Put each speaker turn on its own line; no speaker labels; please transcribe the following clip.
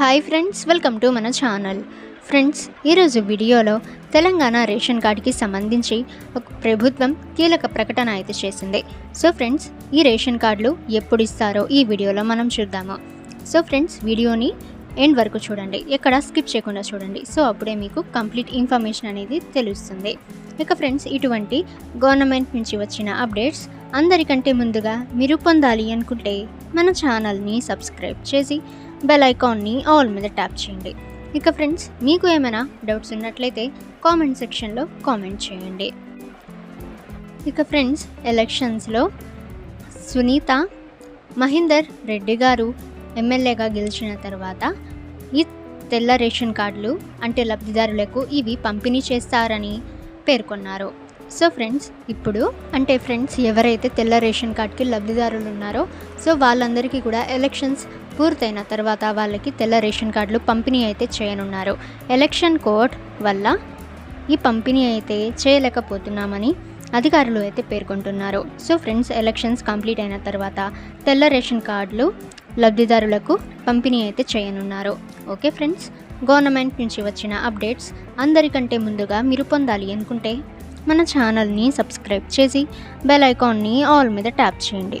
Hi friends welcome to మన channel friends ఈరోజు వీడియోలో తెలంగాణ రేషన్ కార్డుకి సంబంధించి ఒక ప్రభుత్వం కీలక ప్రకటన అయితే చేసింది. సో ఫ్రెండ్స్ ఈ రేషన్ కార్డులు ఎప్పుడు ఇస్తారో ఈ వీడియోలో మనం చూద్దాము. సో ఫ్రెండ్స్ వీడియోని ఎండ్ వరకు చూడండి. ఎక్కడ స్కిప్ చేయకుండా చూడండి. సో అప్పుడే మీకు కంప్లీట్ ఇన్ఫర్మేషన్ అనేది తెలుస్తుంది. ఇక ఫ్రెండ్స్ ఇటువంటి గవర్నమెంట్ నుంచి వచ్చిన అప్డేట్స్ అందరికంటే ముందుగా మీరు పొందాలి అనుకుంటే మన ఛానల్ని సబ్స్క్రైబ్ చేసి బెల్ ఐకాన్ని ఆల్ మీద ట్యాప్ చేయండి. ఇక ఫ్రెండ్స్ మీకు ఏమైనా డౌట్స్ ఉన్నట్లయితే కామెంట్ సెక్షన్లో కామెంట్ చేయండి. ఇక ఫ్రెండ్స్ ఎలక్షన్స్లో సునీత మహేందర్ రెడ్డి గారు ఎమ్మెల్యేగా గెలిచిన తర్వాత ఈ తెల్ల రేషన్ కార్డులు అంటే లబ్ధిదారులకు ఇవి పంపిణీ చేస్తారని పేర్కొన్నారు. సో ఫ్రెండ్స్ ఇప్పుడు అంటే ఫ్రెండ్స్ ఎవరైతే తెల్ల రేషన్ కార్డ్కి లబ్ధిదారులు ఉన్నారో సో వాళ్ళందరికీ కూడా ఎలక్షన్స్ పూర్తయిన తర్వాత వాళ్ళకి తెల్ల రేషన్ కార్డులు పంపిణీ అయితే చేయనున్నారు. ఎలక్షన్ కోడ్ వల్ల ఈ పంపిణీ అయితే చేయలేకపోతున్నామని అధికారులు అయితే పేర్కొంటున్నారు. సో ఫ్రెండ్స్ ఎలక్షన్స్ కంప్లీట్ అయిన తర్వాత తెల్ల రేషన్ కార్డులు లబ్ధిదారులకు పంపిణీ అయితే చేయనున్నారు. ఓకే ఫ్రెండ్స్ గవర్నమెంట్ నుంచి వచ్చిన అప్డేట్స్ అందరికంటే ముందుగా మీరు పొందాలి అనుకుంటే మన ఛానల్ని సబ్స్క్రైబ్ చేసి బెల్ ఐకాన్ని ఆల్ మీద ట్యాప్ చేయండి.